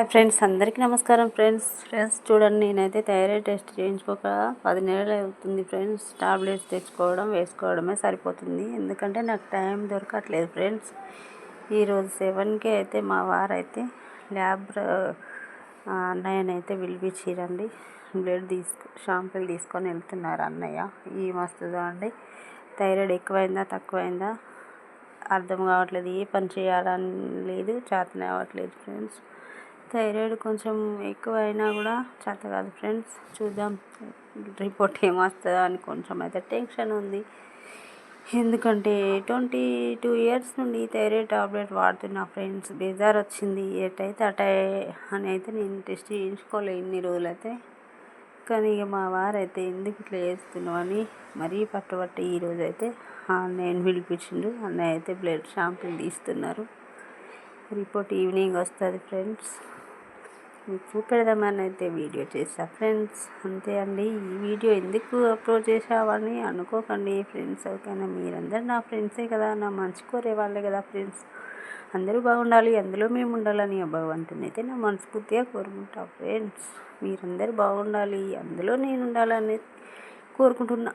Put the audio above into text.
Hi friends అందరికీ నమస్కారం friends. Friends చూడండి నేనైతే థైరాయిడ్ టెస్ట్ చేయించుకోక పది నెలలు అవుతుంది ఫ్రెండ్స్. టాబ్లెట్స్ తెచ్చుకోవడం వేసుకోవడమే సరిపోతుంది. ఎందుకంటే నాకు టైం దొరకట్లేదు ఫ్రెండ్స్. ఈరోజు సెవెన్కి అయితే మా వారైతే ల్యాబ్ అన్నయ్యనైతే పిలిపించిరండి. బ్లడ్ తీసుకు షాంపుల్ తీసుకొని వెళ్తున్నారు అన్నయ్య. ఈ మస్తుగా అండి థైరాయిడ్ ఎక్కువైందా తక్కువైందా? అర్థం కావట్లేదు. ఏ పని చేయాలని లేదు చేతనే అవ్వట్లేదు ఫ్రెండ్స్. థైరాయిడ్ కొంచెం ఎక్కువ అయినా కూడా చేత కాదు ఫ్రెండ్స్ చూద్దాం. రిపోర్ట్ ఏమొస్తుందో అని కొంచెం అయితే టెన్షన్ ఉంది. ఎందుకంటే ట్వంటీ టూ ఇయర్స్ నుండి థైరాయిడ్ టాబ్లెట్ వాడుతున్నా ఫ్రెండ్స్. బేజార్ వచ్చింది. ఎటైతే అటే అని అయితే నేను టెస్ట్ చేయించుకోలే ఇన్ని రోజులైతే. కానీ ఇక మా వారైతే ఎందుకు ఇట్లా చేస్తున్నావు అని మరీ పట్టుబట్టి ఈరోజు అయితే నేను పిలిపించిండు. అన్నయ్య అయితే బ్లడ్ షాంపుల్ తీస్తున్నారు. రిపోర్ట్ ఈవినింగ్ వస్తుంది ఫ్రెండ్స్. మీకు చూపెడదామని అయితే వీడియో చేసా ఫ్రెండ్స్ అంతే అండి. ఈ వీడియో ఎందుకు అప్లోడ్ చేసావని అనుకోకండి ఫ్రెండ్స్. ఓకేనా? మీరందరూ నా ఫ్రెండ్సే కదా. నా మంచి కోరే వాళ్ళే కదా ఫ్రెండ్స్. అందరూ బాగుండాలి. అందులో మేము ఉండాలని భగవంతుని అయితే నా మనస్ఫూర్తిగా కోరుకుంటా. ఫ్రెండ్స్ మీరందరూ బాగుండాలి. అందులో నేను ఉండాలని కోరుకుంటున్నా.